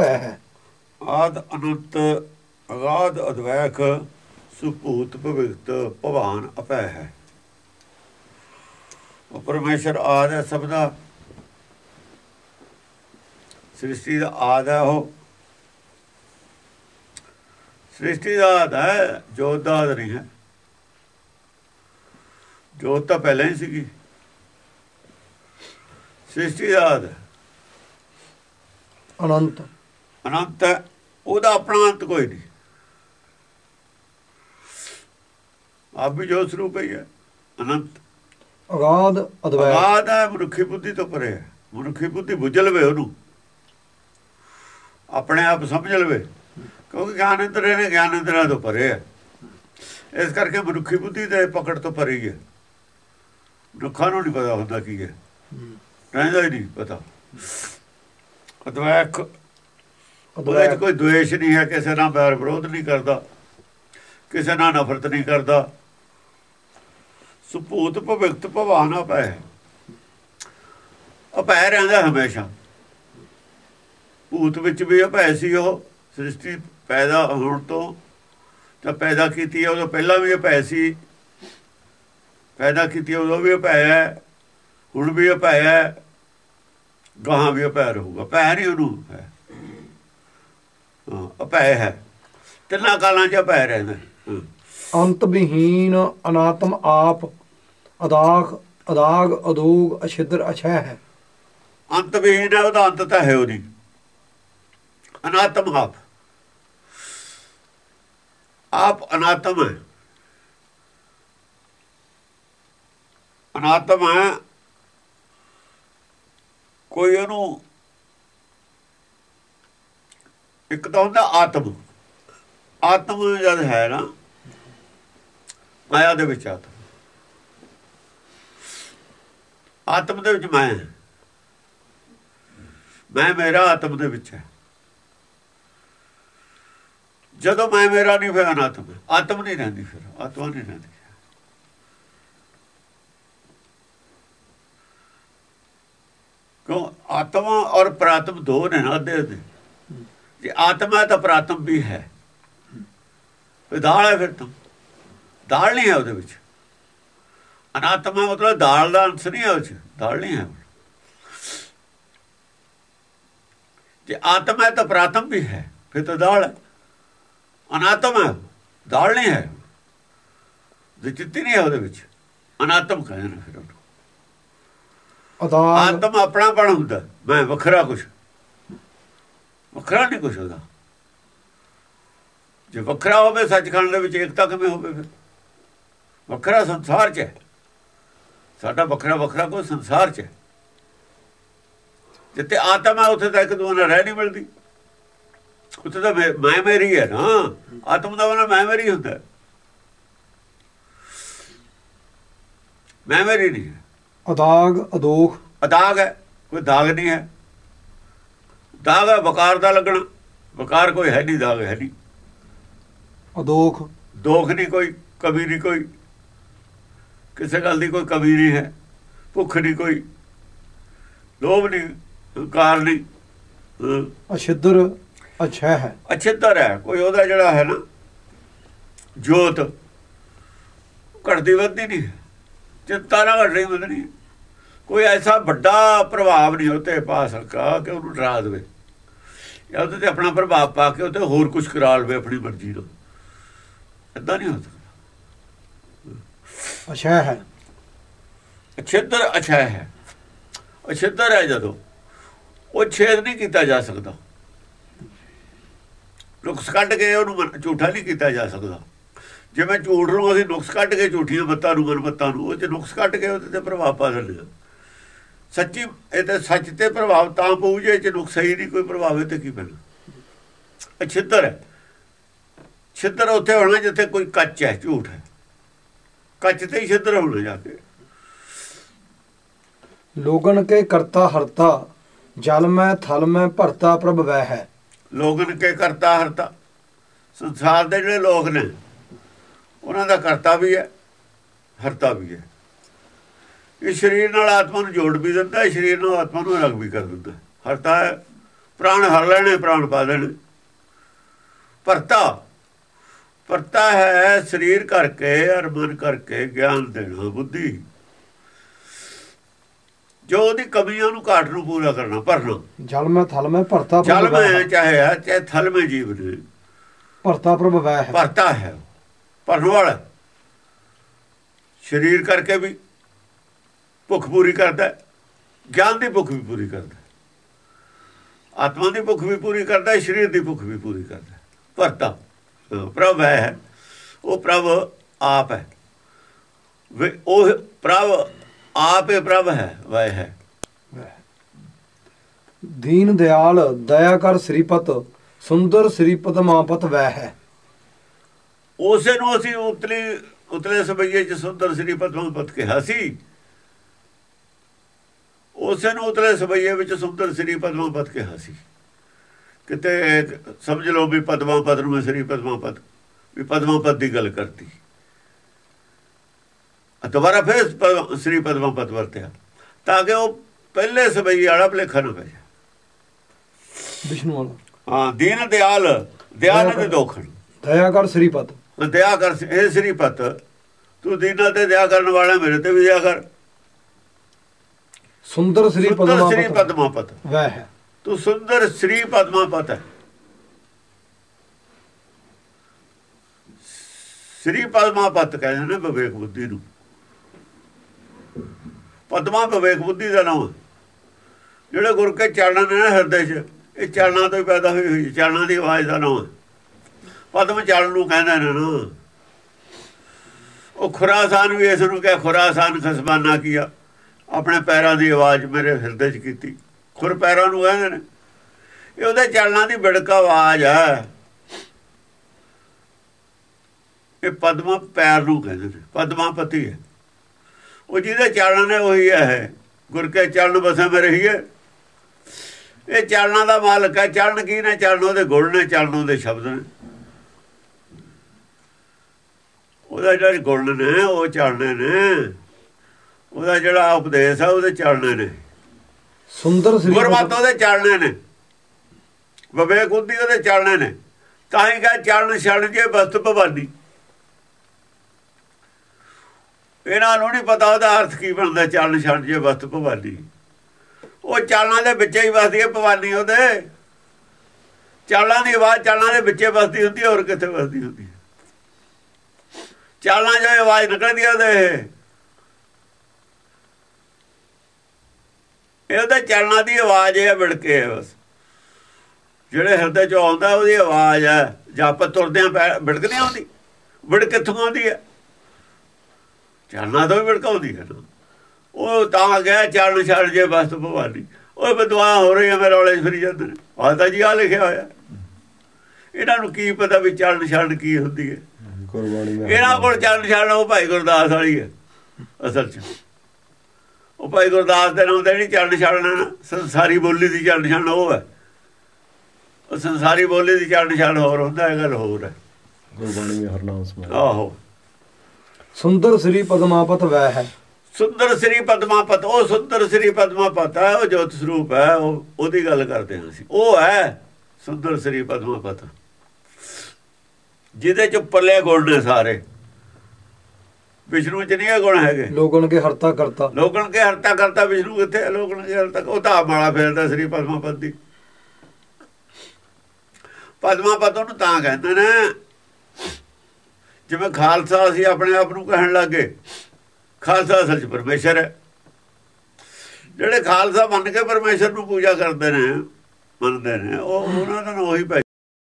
ਅਪੈ ਹੈ। ਆਦ ਅਨੰਤ ਅਗਾਧ ਅਦਵੈਖ ਸੁਭੂਤ ਭਵਿਕਤ ਭਵਾਨ ਅਪੈ ਹੈ। ਉਹ ਪਰਮੇਸ਼ਰ ਆਦ ਹੈ ਸਭ ਦਾ। ਸ੍ਰਿਸ਼ਟੀ ਦਾ ਆਦ ਹੈ ਉਹ। ਸ੍ਰਿਸ਼ਟੀ ਦਾ ਆਦ ਹੈ ਜੋਤ ਦਾ ਆਦ ਨਹੀਂ ਹੈ। ਜੋਤ ਤਾਂ ਪਹਿਲਾਂ ਹੀ ਸੀਗੀ। ਸ੍ਰਿਸ਼ਟੀ ਦਾ ਆਦ ਅਨੰਤ। ਅਨੰਤ ਹੈ ਉਹਦਾ ਆਪਣਾ ਅੰਤ ਕੋਈ ਨਹੀਂ। ਆਪ ਵੀ ਜੋ ਸਰੂਪ ਹੀ ਹੈ ਅਨੰਤ। ਅਗਾਧ ਅਦਵੈ ਅਗਾਧ ਹੈ ਮਨੁੱਖੀ ਬੁੱਧੀ ਤੋਂ ਪਰੇ ਹੈ। ਮਨੁੱਖੀ ਬੁੱਧੀ ਬੁੱਝ ਲਵੇ ਉਹਨੂੰ। ਆਪਣੇ ਆਪ ਸਮਝ ਲਵੇ। ਕਿਉਂਕਿ ਗਿਆਨ ਇੰਦਰੇ ਨੇ ਗਿਆਨ ਇੰਦਰਾ ਤੋਂ ਪਰੇ ਹੈ। ਇਸ ਕਰਕੇ ਮਨੁੱਖੀ ਬੁੱਧੀ ਦੇ ਪਕੜ ਤੋਂ ਪਰੇ ਹੀ। ਮਨੁੱਖਾਂ ਨੂੰ ਨਹੀਂ ਪਤਾ ਹੁੰਦਾ ਕੀ ਹੈ। ਰਹਿੰਦਾ ਹੀ ਨਹੀਂ ਪਤਾ। ਅਦਵੈਕ ਉਹਦੇ ਅਦਵੈ ਚ ਕੋਈ ਦੁਏਸ਼ ਨਹੀਂ ਹੈ ਕਿਸੇ ਨਾਲ ਬੈਰ ਵਿਰੋਧ ਨਹੀਂ ਕਰਦਾ ਕਿਸੇ ਨਾਲ ਨਫ਼ਰਤ ਨਹੀਂ ਕਰਦਾ। ਸੁਭੂਤ ਭਵਿਕਤ ਭਵਾਨ ਅਪੈ ਅਪੈ ਰਹਿੰਦਾ ਹਮੇਸ਼ਾ। ਭੂਤ ਵਿੱਚ ਵੀ ਅਪੈ ਸੀ ਉਹ ਸ੍ਰਿਸ਼ਟੀ ਪੈਦਾ ਹੋਣ ਤੋਂ ਤਾਂ ਪੈਦਾ ਕੀਤੀ ਹੈ ਉਦੋਂ ਪਹਿਲਾਂ ਵੀ ਅਪੈ ਸੀ। ਪੈਦਾ ਕੀਤੀ ਉਦੋਂ ਵੀ ਅਪੈ ਹੈ ਹੁਣ ਵੀ ਅਪੈ ਹੈ ਗਾਹਾਂ ਵੀ ਅਪੈ ਰਹੂਗਾ। ਪੈ ਨਹੀਂ ਉਹਨੂੰ ਹਾਂ। ਅਪੈ ਹੈ। ਤਿੰਨਾਂ ਕਾਲਾਂ 'ਚ ਅਪੈ ਰਹਿੰਦਾ। ਅੰਤ ਵਿਹੀਨ ਅਨਾਤਮ ਆਪ ਅਦਾਖ ਅਦਾਗ ਅਦੂਗ ਅਛਿਦਰ ਅਛੈ ਹੈ। ਅੰਤ ਵਿਹੀਨ ਹੈ ਉਹਦਾ ਅੰਤ ਤਾਂ ਹੈ ਉਹਦੀ। ਅਨਾਤਮ ਆਪ। ਆਪ ਅਨਾਤਮ ਹੈ। ਅਨਾਤਮ ਹੈ। ਕੋਈ ਉਹਨੂੰ ਇੱਕ ਤਾਂ ਹੁੰਦਾ ਆਤਮ। ਆਤਮ ਜਦ ਹੈ ਨਾ, ਮਾਇਆ ਦੇ ਵਿੱਚ ਆਤਮ। ਆਤਮ ਦੇ ਵਿੱਚ ਮੈਂ ਮੈਂ ਮੇਰਾ ਆਤਮ ਦੇ ਵਿੱਚ ਹੈ। ਜਦੋਂ ਮੈਂ ਮੇਰਾ ਨਹੀਂ, ਫਿਰ ਅਨਾਤਮ ਆਤਮ ਨਹੀਂ ਰਹਿੰਦੀ ਫਿਰ, ਆਤਮਾ ਨਹੀਂ ਰਹਿੰਦੀ। ਕਿਉਂ? ਆਤਮਾ ਔਰ ਪ੍ਰਾਤਮ ਦੋ ਨੇ ਨਾ ਅੱਧੇ ਅੱਧੇ ਜੇ ਆਤਮਾ ਤਾਂ ਪ੍ਰਾਤਮ ਵੀ ਹੈ। ਇਹ ਦਾਲ ਹੈ ਫਿਰ ਤਾਂ। ਦਾਲ ਨਹੀਂ ਹੈ ਉਹਦੇ ਵਿੱਚ। ਅਨਾਤਮਾ ਮਤਲਬ ਦਾਲ ਦਾ ਅੰਸ਼ ਨਹੀਂ ਹੈ ਉਹ ਚ। ਦਾਲ ਨਹੀਂ ਹੈ। ਜੇ ਆਤਮਾ ਹੈ ਤਾਂ ਪ੍ਰਾਤਮ ਵੀ ਹੈ ਫਿਰ ਤਾਂ ਦਾਲ ਅਨਾਤਮ ਹੈ ਦਾਲ ਨਹੀਂ ਹੈ। ਜੇ ਚਿੱਤੀ ਨਹੀਂ ਹੈ ਉਹਦੇ ਵਿੱਚ ਅਨਾਤਮ ਕਹਿੰਦੇ ਨੇ ਫਿਰ ਉਹਨੂੰ। ਆਤਮ ਆਪਣਾ ਪਣ ਹੁੰਦਾ। ਮੈਂ ਵੱਖਰਾ ਕੁਛ। ਵੱਖਰਾ ਨਹੀਂ ਕੁਛ ਉਹਦਾ ਜੇ ਵੱਖਰਾ ਹੋਵੇ ਸੱਚਖੰਡ ਦੇ ਵਿੱਚ ਏਕਤਾ ਕਿਵੇਂ ਹੋਵੇ ਫਿਰ? ਵੱਖਰਾ ਸੰਸਾਰ 'ਚ ਹੈ। ਸਾਡਾ ਵੱਖਰਾ ਵੱਖਰਾ ਕੋਈ ਸੰਸਾਰ 'ਚ ਹੈ। ਜਿੱਥੇ ਆਤਮ ਉੱਥੇ ਤਾਂ ਇੱਕ ਦੂਜੇ ਨਾਲ ਰਹਿ ਨਹੀਂ ਮਿਲਦੀ। ਉੱਥੇ ਤਾਂ ਮੈਂ ਮੇਰੀ ਹੈ ਨਾ। ਆਤਮ ਦਾ ਮਨ ਮੈਂ ਮੇਰੀ ਹੁੰਦਾ। ਮੈਂ ਮੇਰੀ ਨਹੀਂ ਅਦਾਗ ਅਦੋਖ। ਅਦਾਗ ਹੈ। ਕੋਈ ਦਾਗ ਨਹੀਂ ਹੈ। ਦਾਗ ਹੈ ਵਕਾਰ ਦਾ ਲੱਗਣਾ। ਵਕਾਰ ਕੋਈ ਹੈ ਨਹੀਂ ਦਾਗ ਹੈ ਨਹੀਂ। ਅਦੋਖ ਦੋਖ। ਨਹੀਂ ਕੋਈ ਕਮੀ ਨਹੀਂ ਕੋਈ। ਕਿਸੇ ਗੱਲ ਦੀ ਕੋਈ ਕਮੀ ਨਹੀਂ ਹੈ ਭੁੱਖ ਨਹੀਂ ਕੋਈ। ਲੋਭ ਨਹੀਂ ਹੰਕਾਰ ਨਹੀਂ। ਅਛਿਦਰ ਅਛੈ ਹੈ। ਅਛਿੱਤਰ ਹੈ ਕੋਈ ਉਹਦਾ ਜਿਹੜਾ ਹੈ ਨਾ ਜੋਤ। ਘਟਦੀ ਵੱਧਦੀ ਨਹੀਂ। ਚਿੰਤਾ ਨਾ ਘਟਣੀ ਵਧਣੀ ਕੋਈ ਐਸਾ ਵੱਡਾ ਪ੍ਰਭਾਵ ਨਹੀਂ ਉਤੇ ਪਾ ਸਕਾ ਕਿ ਉਹਨੂੰ ਡਰਾ ਦੇਵੇ। ਜਾਂ ਉਹਦੇ ਤੇ ਆਪਣਾ ਪ੍ਰਭਾਵ ਪਾ ਕੇ ਉਤੇ ਹੋਰ ਕੁਝ ਕਰਾ ਲਵੇ ਆਪਣੀ ਮਰਜ਼ੀ ਨਾਲ। ਏਦਾਂ ਨਹੀਂ ਹੋ ਸਕਦਾ। ਅਛੈ ਹੈ। ਅਛਿੱਤਰ ਅਛਾ ਹੈ। ਅਛਿੱਤਰ ਹੈ ਜਦੋਂ। ਉਹ ਛੇਦ ਨਹੀਂ ਕੀਤਾ ਜਾ ਸਕਦਾ। ਨੁਕਸ ਕੱਢ ਕੇ ਉਹਨੂੰ ਮਨ- ਝੂਠਾ ਨਹੀਂ ਕੀਤਾ ਜਾ ਸਕਦਾ। ਜਿਵੇਂ ਝੂਠ ਨੂੰ ਅਸੀਂ ਨੁਕਸ ਕੱਢ ਕੇ ਝੂਠੀਆਂ ਬੱਤਾਂ ਨੂੰ ਮਨਬੱਤਾਂ ਨੂੰ ਉਹ ਚ ਨੁਕਸ ਕੱਢ ਕੇ ਉਹਦੇ ਤੇ ਪ੍ਰਭਾਵ ਪਾ ਦਿੰਦੇ ਹਾਂ ਸੱਚੀ ਇਹ ਤੇ ਸੱਚ ਤੇ ਪ੍ਰਭਾਵ ਤਾਂ ਪਊ ਜੇ ਇਹ ਚ ਨੁਕਸ ਹੀ ਨਹੀਂ ਕੋਈ ਪ੍ਰਭਾਵ ਹੈ ਤੇ ਕੀ ਪੈਣਾ? ਅਛਿੱਤਰ ਹੈ। ਛਿੱਤਰ ਉੱਥੇ ਹੋਣਾ ਜਿੱਥੇ ਕੋਈ ਕੱਚ ਹੈ ਝੂਠ ਹੈ। ਕੱਚ ਤੇ ਹੀ ਛਿੱਤਰ ਹੋਣਾ ਜਾ ਕੇ। ਲੋਗਨ ਕੇ ਕਰਤਾ ਹਰਤਾ ਜਲ ਮੈਂ ਥਲ ਮੈਂ ਭਰਤਾ ਪ੍ਰਭ ਵੈ ਹੈ। ਲੋਗਨ ਕੇ ਕਰਤਾ ਹਰਤਾ। ਸੰਸਾਰ ਦੇ ਜਿਹੜੇ ਲੋਕ ਨੇ ਉਹਨਾਂ ਦਾ ਕਰਤਾ ਵੀ ਹੈ ਹਰਤਾ ਵੀ ਹੈ। ਇਹ ਸਰੀਰ ਨਾਲ ਆਤਮਾ ਨੂੰ ਜੋੜ ਵੀ ਦਿੰਦਾ ਹੈ ਸਰੀਰ ਨਾਲ ਆਤਮਾ ਨੂੰ ਅਲੱਗ ਵੀ ਕਰ ਦਿੰਦਾ ਹੈ। ਹਰਤਾ ਹੈ ਪ੍ਰਾਣ ਹਰ ਲੈਣੇ ਪ੍ਰਾਣ ਪਾ ਦੇਣੇ ਭਰਤਾ ਭਰਤਾ ਹੈ ਸਰੀਰ ਕਰਕੇ ਅਰ ਮਨ ਕਰਕੇ ਗਿਆਨ ਦੇਣਾ ਬੁੱਧੀ। ਜੋ ਉਹਦੀ ਕਮੀਆਂ ਨੂੰ ਘਾਟ ਨੂੰ ਪੂਰਾ ਕਰਨਾ ਭਰਨਾ। ਜਲ ਮੈਂ ਥਲ ਮੈਂ ਭਰਤਾ ਜਲ ਮੈਂ। ਚਾਹੇ ਹੈ ਚਾਹੇ ਥਲ ਮੈਂ ਜੀਵ ਨੇ। ਭਰਤਾ ਪ੍ਰਭ ਹੈ। ਭਰਤਾ ਹੈ। ਭਰਨ ਵਾਲਾ। ਸਰੀਰ ਕਰਕੇ ਵੀ। ਭੁੱਖ ਪੂਰੀ ਕਰਦਾ ਹੈ। ਗਿਆਨ ਦੀ ਭੁੱਖ ਵੀ ਪੂਰੀ ਕਰਦਾ ਹੈ। ਆਤਮਾ ਦੀ ਭੁੱਖ ਵੀ ਪੂਰੀ ਕਰਦਾ ਹੈ ਸਰੀਰ ਦੀ ਭੁੱਖ ਵੀ ਪੂਰੀ ਕਰਦਾ ਹੈ। ਭਰਤਾ ਪ੍ਰਭ ਹੈ ਉਹ ਪ੍ਰਭ ਆਪ ਹੈ ਵੇ ਉਹ ਪ੍ਰਭ ਆਪ ਪ੍ਰਭ ਹੈ ਵੈ ਹੈ ਦੀਨ ਦਿਆਲ ਦਇਆ ਕਰ ਸ੍ਰੀਪਤ ਸੁੰਦਰ ਸ੍ਰੀਪਤ ਮਾਪਤ ਵਹਿ ਹੈ ਉਸੇ ਨੂੰ ਅਸੀਂ ਉਤਲੀ ਉਤਲੇ ਸਬਈਏ ਚ ਸੁੰਦਰ ਸ੍ਰੀ ਪਦਮਪਤ ਕਿਹਾ ਸੀ ਉਸੇ ਨੂੰ ਉਤਲੇ ਸਬਈਏ ਵਿੱਚ ਸੁੰਦਰ ਸ੍ਰੀ ਪਦਮਪਤ ਕਿਹਾ ਸੀ। ਕਿਤੇ ਸਮਝ ਲਓ ਵੀ ਪਦਮਾਪਤ ਨੂੰ ਮੈਂ ਸ੍ਰੀ ਪਦਮਾਪਤ ਵੀ ਪਦਮਾਪਤ ਦੀ ਗੱਲ ਕਰਤੀ। ਦੁਬਾਰਾ ਫਿਰ ਸ੍ਰੀ ਪਦਮਾਪਤ ਵਰਤਿਆ। ਤਾਂ ਕਿ ਉਹ ਪਹਿਲੇ ਸਬਈਏ ਵਾਲਾ ਭਲੇਖਾ ਨਾ ਪੈ ਵਿਸ਼ਨੂੰ ਵਾਲਾ। ਹਾਂ ਦੀਨ ਦਿਆਲ ਦਿਆਲ ਦੇ ਦੋਖਣ ਦਇਆ ਕਰ ਸ੍ਰੀਪਤ ਦਇਆ ਕਰ ਇਹ ਸ੍ਰੀ ਪਤ ਤੂੰ ਦੀਨਾਂ ਤੇ ਦਇਆ ਕਰਨ ਵਾਲਾ ਮੇਰੇ ਤੇ ਵੀ ਦਇਆ ਕਰ। ਸੁੰਦਰ ਸ੍ਰੀ ਪਦਮਾਪਤ ਵਹਿ। ਤੂੰ ਸੁੰਦਰ ਸ੍ਰੀ ਪਦਮਾਪਤ ਹੈ। ਸ੍ਰੀ ਪਦਮਾਪਤ ਕਹਿੰਦੇ ਨੇ ਵਿਵੇਕ ਬੁੱਧੀ ਨੂੰ। ਪਦਮਾ ਵਿਵੇਕ ਬੁੱਧੀ ਦਾ ਨਾਮ। ਜਿਹੜੇ ਗੁਰ ਕੇ ਚਰਨਾਂ ਨੇ ਹਿਰਦੇ 'ਚ ਇਹ ਚਰਨਾਂ ਤੋਂ ਹੀ ਪੈਦਾ ਹੋਈ ਹੋਈ ਚਰਨਾਂ ਦੀ ਆਵਾਜ਼ ਦਾ ਨਾਮ। ਪਦਮ ਚਰਨ ਨੂੰ ਕਹਿੰਦੇ ਨੇ ਨਾ। ਉਹ ਖੁਰਾਸਾਨ ਵੀ ਇਸ ਨੂੰ ਕਿਹਾ ਖੁਰਾਸਾਨ ਖਸਬਾਨਾ ਕੀਆ ਆਪਣੇ ਪੈਰਾਂ ਦੀ ਆਵਾਜ਼ ਮੇਰੇ ਹਿਰਦੇ 'ਚ ਕੀਤੀ। ਖੁਰ ਪੈਰਾਂ ਨੂੰ ਕਹਿੰਦੇ ਨੇ, ਇਹ ਉਹਦੇ ਚਰਨਾਂ ਦੀ ਬਿੜਕ ਆਵਾਜ਼ ਹੈ। ਇਹ ਪਦਮਾ ਪੈਰ ਨੂੰ ਕਹਿੰਦੇ ਨੇ ਪਦਮਾਪਤੀ ਹੈ। ਉਹ ਜਿਹਦੇ ਚਰਨ ਨੇ ਉਹੀ ਹੈ ਗੁਰ ਕੇ ਚਰਨ ਬਸੇ ਮੇ ਰਹੀਏ। ਇਹ ਚੱਲਣਾ ਦਾ ਮਾਲਕ ਹੈ, ਚਰਨ ਕੀ ਨੇ? ਚੱਲਣ ਉਹਦੇ ਗੁਣ ਨੇ ਚੱਲਣ ਉਹਦੇ ਸ਼ਬਦ ਨੇ। ਉਹਦਾ ਜਿਹੜੇ ਗੁਣ ਨੇ, ਉਹ ਚੱਲਣੇ ਨੇ। ਉਹਦਾ ਜਿਹੜਾ ਉਪਦੇਸ਼ ਹੈ ਉਹਦੇ ਚਰਨੇ ਨੇ। ਸੁੰਦਰ ਸ੍ਰੀ ਗੁਰਮਤਿ ਉਹਦੇ ਚਰਨੇ ਨੇ। ਵਿਵੇਕ ਬੁੱਧੀ ਉਹਦੇ ਚਰਨੇ ਨੇ। ਤਾਂ ਹੀ ਕਹੇ ਚਰਨ ਛੱਡ ਜੇ ਬਸਤ ਭਵਾਨੀ। ਇਹਨਾਂ ਨੂੰ ਨਹੀਂ ਪਤਾ ਉਹਦਾ ਅਰਥ ਕੀ ਬਣਦਾ ਚਰਨ ਛੱਡ ਜੇ ਬਸਤ ਭਵਾਨੀ। ਉਹ ਚਾਲਾਂ ਦੇ ਵਿੱਚ ਹੀ ਵਸਦੀ ਹੈ ਭਵਾਨੀ ਉਹਦੇ। ਚਾਲਾਂ ਦੀ ਆਵਾਜ਼ ਚਾਲਾਂ ਦੇ ਵਿੱਚੇ ਵਸਦੀ ਹੁੰਦੀ ਹੋਰ ਕਿੱਥੇ ਵਸਦੀ ਹੁੰਦੀ ਚਾਲਾਂ ਜੋ ਆਵਾਜ਼ ਨਿਕਲਦੀ ਉਹਦੇ। ਇਹ ਉਹਦੇ ਚਰਨਾਂ ਦੀ ਆਵਾਜ਼ ਹੈ ਵਿੜਕੇ ਬਸ। ਜਿਹੜੇ ਹਿਰਦੇ ਚ ਆਉਂਦਾ ਉਹਦੀ ਆਵਾਜ਼ ਹੈ ਜਪ ਤੁਰਦਿਆਂ ਵਿੜਕਦੀ ਆਉਂਦੀ। ਵਿੜ ਕਿੱਥੋਂ ਆਉਂਦੀ ਹੈ ਚਰਨਾਂ ਤੋਂ ਵੀ ਵਿੜਕਾਉਂਦੀ ਹੈ ਉਹ ਤਾਂ ਗਿਆ ਚਰਨ ਛੱਡ ਜੇ ਬਸ ਭਵਾਨੀ। ਉਹ ਬਦਵਾ ਹੋ ਰਹੀ ਹੈ ਮੇਰੇ ਵਾਲੇ ਫਰੀ ਜਾਂਦੇ ਨੇ ਤਾਂ ਜੀ ਆ ਲਿਖਿਆ ਹੋਇਆ। ਇਹਨਾਂ ਨੂੰ ਕੀ ਪਤਾ ਵੀ ਚਰਨ ਛੱਡ ਕੀ ਹੁੰਦੀ ਹੈ ਇਹਨਾਂ ਕੋਲ ਚਰਨ ਛੱਡ ਉਹ ਭਾਈ ਗੁਰਦਾਸ ਵਾਲੀ ਹੈ ਅਸਲ 'ਚ। ਭਾਈ ਗੁਰਦਾਸ ਦੇ ਨਾਮ ਤੇ ਨਹੀਂ ਚਰਨ ਛੱਡਣਾ ਨਾ, ਸੰਸਾਰੀ ਬੋਲੀ ਦੀ ਚਰਨ ਛੱਡ ਉਹ ਹੈ। ਉਹ ਸੰਸਾਰੀ ਬੋਲੀ ਦੀ ਚਰਨ ਛੱਡ ਹੋਰ ਹੁੰਦਾ ਇਹ ਗੱਲ ਹੋਰ ਹੈ। ਕੁਰਬਾਨੀ ਮੈਂ ਹਰਨਾਮ ਸਮਾਇਆ ਆਹੋ। ਸੁੰਦਰ ਸ੍ਰੀ ਪਦਮਾਪਤ ਵਹਿ ਹੈ। ਸੁੰਦਰ ਸ੍ਰੀ ਪਦਮਾਪਤ ਉਹ ਸੁੰਦਰ ਸ੍ਰੀ ਪਦਮਾਪਤ ਹੈ ਉਹ ਜੋਤ ਸਰੂਪ ਹੈ ਉਹ ਉਹਦੀ ਗੱਲ ਕਰਦੇ ਹਾਂ ਅਸੀਂ। ਉਹ ਹੈ ਸੁੰਦਰ ਸ੍ਰੀ ਪਦਮਾਪਤ। ਜਿਹਦੇ ਚ ਉੱਪਰਲੇ ਗੁਣ ਨੇ ਸਾਰੇ। ਵਿਸ਼ਨੂੰ ਚ ਨਹੀਂ ਗੁਣ ਹੈਗੇ। ਲੋਗਨ ਕੇ ਹਰਤਾ ਕਰਤਾ। ਲੋਕਣ ਕੇ ਹਰਤਾ ਕਰਤਾ ਵਿਸ਼ਨੂੰ ਕਿੱਥੇ ਹੈ? ਲੋਕਣ ਕੇ ਹਰਤਾ? ਉਹ ਤਾਂ ਮਾਲਾ ਫੇਰਦਾ ਸ੍ਰੀ ਪਦਮਾਪਤ ਦੀ। ਪਦਮਾਪਤ ਉਹਨੂੰ ਤਾਂ ਕਹਿੰਦੇ ਨੇ ਜਿਵੇਂ ਖਾਲਸਾ ਅਸੀਂ ਆਪਣੇ ਆਪ ਨੂੰ ਕਹਿਣ ਲੱਗੇ। ਖਾਲਸਾ ਅਸਲ ਚ ਪਰਮੇਸ਼ਰ ਹੈ। ਜਿਹੜੇ ਖਾਲਸਾ ਮੰਨ ਕੇ ਪਰਮੇਸ਼ਰ ਨੂੰ ਪੂਜਾ ਕਰਦੇ ਨੇ ਮੰਨਦੇ ਨੇ ਉਹ ਉਹਨਾਂ ਦਾ ਨਾਂ ਉਹੀ ਪੈ